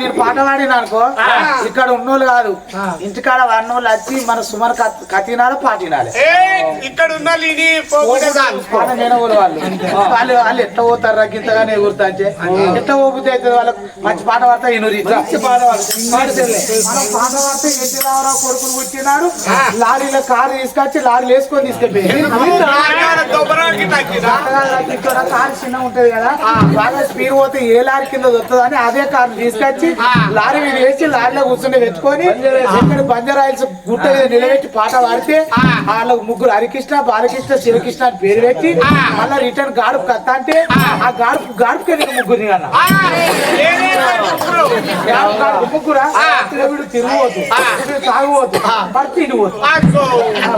నేను పాట పాడిన అనుకో ఇక్కడ ఉన్నోళ్ళు కాదు. ఇంటికాడ అన్నోళ్ళు వచ్చి మన సుమర్ కతినాలి పాటినాలి. ఇక్కడ నేను ఊరు వాళ్ళు వాళ్ళు. వాళ్ళు ఎట్లా పోతారు రా గింతగానే ఎగురుతా అంటే. ఎట్లా పోబుద్ది అయితే వాళ్ళకి? మంచి పాట పాడతా ఇనురి మంచి పాట పాట పాడితే ఎన్టీ రామారావు కొడుకులు పుట్టినాడు లారీలో కారు తీసుకొచ్చి లారీలు వేసుకొని తీసుకెళ్ళి ఇక్కడ కారు చిన్న ఉంటది కదా బాగా స్పీడ్ పోతే ఏ లారీ కింద దొరుకుతుంది అని అదే కారు తీసుకొచ్చి లారీ మీద వేసి లారీలో కూర్చుని పెట్టుకొని ఇక్కడ బంజారాయిల్స్ గుట్ట మీద నిలబెట్టి పాట పాడితే వాళ్ళకు ముగ్గురు హరికృష్ణ బాలకృష్ణ శివకృష్ణ అని పేరు పెట్టి మళ్ళీ రిటర్న్ గాడుపు కత్త అంటే ఆ. గాడుపు గాడుపుకే నీకు ముగ్గురిని గాడుపు ముగ్గురా? వీడు తిరుగుపోతు తాగుపోతు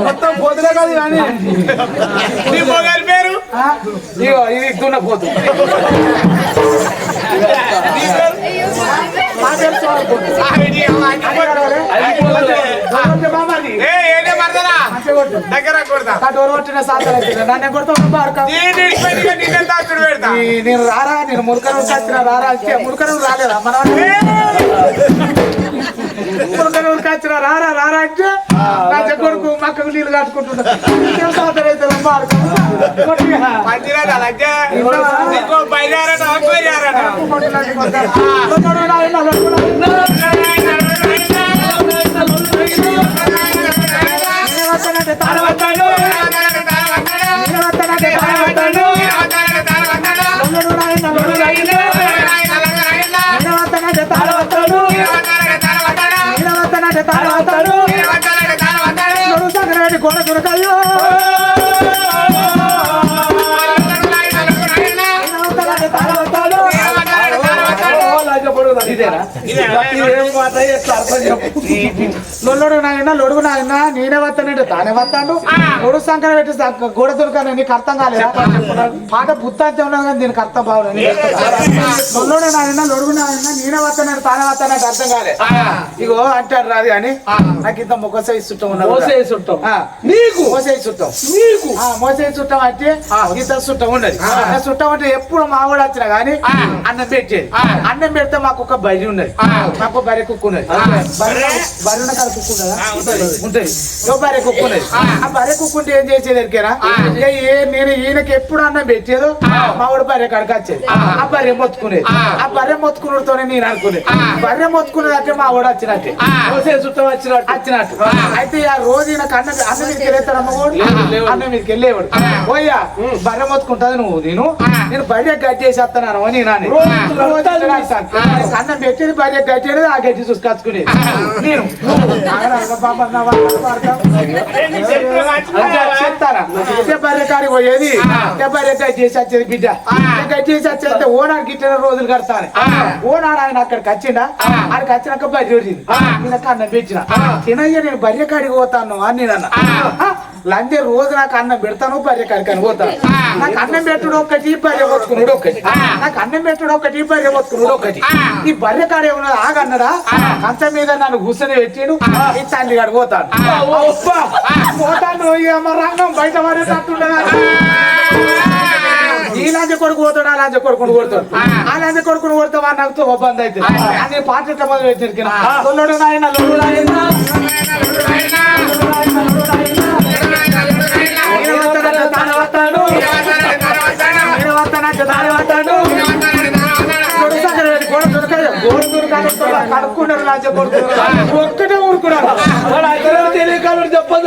మొత్తం పోతులే కాదు కానీ నీ మొగలి పేరు ఆ, ఇగో ఇది దున్నపోతు నీ పేరు మా పేరు సోమపోతు. ఆ, ఇది అవ్వ, అన్ని పోగలే. దొరకొట్టే మామది. ఏ ఏదే మరదలా మంచిగా కొట్టు. దగ్గర కొడతా నేను రారా నేను మురకరం రారా మురకరం రాలేదా మన మురకరం రారా రారా అంటే నా కొడుకు మక్కకు నీళ్ళు కట్టుకుంటున్నా సాధన అవుతుంది బారక వస్తాడు లొల్లుడు నాయన లొడుగు నాయన నేనే వస్తానంటే తానే వస్తాడు. లొడు సంకర పెట్టి గోడ దొరకాను నీకు అర్థం కాలేదా? పాట బుత్తాంతే ఉన్నది కానీ దీనికి అర్థం బాగలేదు. లొల్లుడు నాయన లొడుగు నాయన నేనే వస్తానంటే తానే వస్తానంటే అర్థం కాలే. ఇగో అంటారు రాదు కానీ నాకు ఇంత ముఖ సైజ్ చుట్టం ఉన్నది మోసే చుట్టం. నీకు? మోసే చుట్టం. నీకు? ఆ, మోసే చుట్టం అంటే ఇంత చుట్టం ఉన్నది. చుట్టం అంటే ఎప్పుడు మా కూడా వచ్చినా గానీ అన్నం పెట్టేది అన్నం పెడితే మాకు ఒక బరి ఉన్నది. మాకు బర్రె కుక్కు ఉన్నది. బర్రె బర్రె కాడ కుక్కు ఉంటది. బర్రె కుక్కు ఉన్నది? ఆ. బర్రె కుక్కు ఉంటే ఏం చేసేది ఎరికేనా నేను ఈయనకి ఎప్పుడు అన్నం పెట్టేదో మా వాడు బర్రె కాడికి వచ్చేది. ఆ. బర్రె మొత్తుకునేది. ఆ. బర్రె మొత్తుకున్నతోనే నేను అనుకునేది. బర్రె మొత్తుకునేది అంటే మా వాడు వచ్చినట్టే. చుట్టం వచ్చినట్టు. వచ్చినట్టు. అయితే ఆ రోజు ఈయనకు అన్నం అన్నం మీదకి వెళ్ళేస్తాడు అమ్మగోడు లేవు. అన్నం మీదకి వెళ్ళేవాడు. పోయా బర్రె మొత్తుకుంటది నువ్వు నేను. నేను బర్రె గడ్డి చేసేస్తాను అని. నాని తినేస్తాను. అన్నం పెట్టేది బర్రె గడ్డేది ఆ గడ్డి చూసుకొచ్చుకునేది నేను చెప్తారా కాడికి పోయేది? గడ్డి చేసి వచ్చేది బిడ్డ. గడ్డి చేసి వచ్చేది ఓనాడు గిట్టిన రోజులు కడతాను ఓనాడు ఆయన అక్కడికి వచ్చిండా? ఆడికి వచ్చినాక బర్రె వచ్చింది నేను అన్నం పెట్టిన తినయ్య నేను బర్రె కాడికి పోతాను అని నేను అన్న. లంజే రోజు నాకు అన్నం పెడతాను అని పోతాను నాకు అన్నం పెట్టుడు ఒకటి బర్రె కొట్టుకున్నాడు ఒకటి నాకు అన్నం పెట్టుడు ఒకటి బర్రె కొట్టుకున్నాడు ఒకటి ఈ కాడ ఏమన్నా ఆగన్నడా? కంచం మీద నన్ను కూర్చొని పెట్టిడు ఈ తండ్రి కాడికి పోతాను. పోతాను రంగం బయట పడేటట్టుండగా ఈ లాంజ కొడుకు పోతాడు ఆ లాంజ కొడుకుని కొడతాడు. ఆ. లాంజ కొడుకుని కొడితే వాడు నాకు ఒబ్బంది అయితే అది పాట మొదలు పెట్టిన దొరకాలి కడుక్కున్నారు లాంజ కొడుకు ఒక్కటే ఊరుకున్నారు